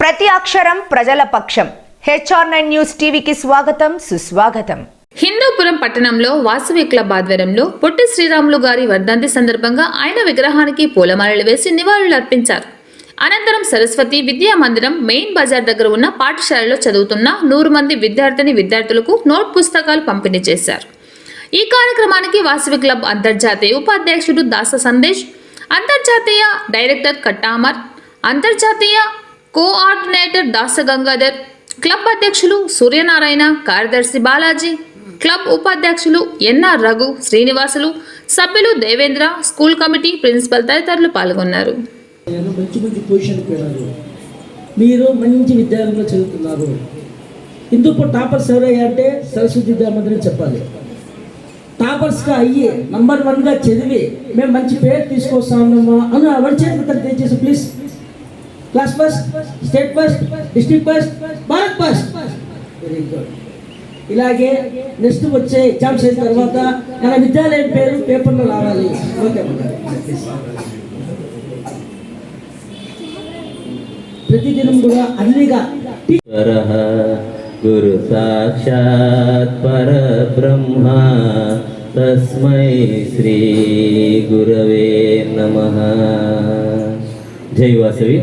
ప్రతి అక్షరం ప్రజల పక్షం. హెచ్ఆర్ నైన్ న్యూస్ టీవీకి స్వాగతం సుస్వాగతం. హిందూపురం పట్టణంలో వాసవి క్లబ్ ఆధ్వర్యంలో పొట్టి శ్రీరాములు గారి వర్ధంతి సందర్భంగా ఆయన విగ్రహానికి పూలమాలలు వేసి నివాళులు అర్పించారు. అనంతరం సరస్వతి విద్యా మందిరం మెయిన్ బజార్ దగ్గర ఉన్న పాఠశాలలో చదువుతున్న నూరు మంది విద్యార్థిని విద్యార్థులకు నోట్ పుస్తకాలు పంపిణీ చేశారు. ఈ కార్యక్రమానికి వాసవి క్లబ్ అంతర్జాతీయ ఉపాధ్యక్షుడు దాస సందేశ్ అంతర్జాతీయ డైరెక్టర్ కట్టామర్ అంతర్జాతీయ కోఆర్డినేటర్ దాస గంగాధర్ క్లబ్ అధ్యక్షులు సూర్యనారాయణ కార్యదర్శి బాలాజీ క్లబ్ ఉపాధ్యక్షులు ఎన్ఆర్ రఘు శ్రీనివాసులు సభ్యులు దేవేంద్ర స్కూల్ కమిటీ ప్రిన్సిపల్ తదితరులు పాల్గొన్నారు. మంచి మంచి పొజిషన్కి మీరు మంచి విద్యాలయంలో చదువుతున్నారు. ఇందుకు టాపర్స్ ఎవరయ్యా అంటే సరస్వతి విద్యామందిరం చెప్పాలి. టాపర్స్గా అయ్యి నంబర్ వన్గా చదివి మేము మంచి పేరు తీసుకొస్తా అని ఎవరి చేతులు తెచ్చేసి please class first state first district first Bharat first very good ఇలాగే నెక్స్ట్ వచ్చే ఎగ్జామ్స్ అయిన తర్వాత మన విద్యాలయం పేరు పేపర్లో రావాలి. ఓకే ప్రతిదినం కూడా అన్నిగా परः गुरु साक्षात् परब्रह्म तस्मै श्रीगुरवे नमः। जय वासवी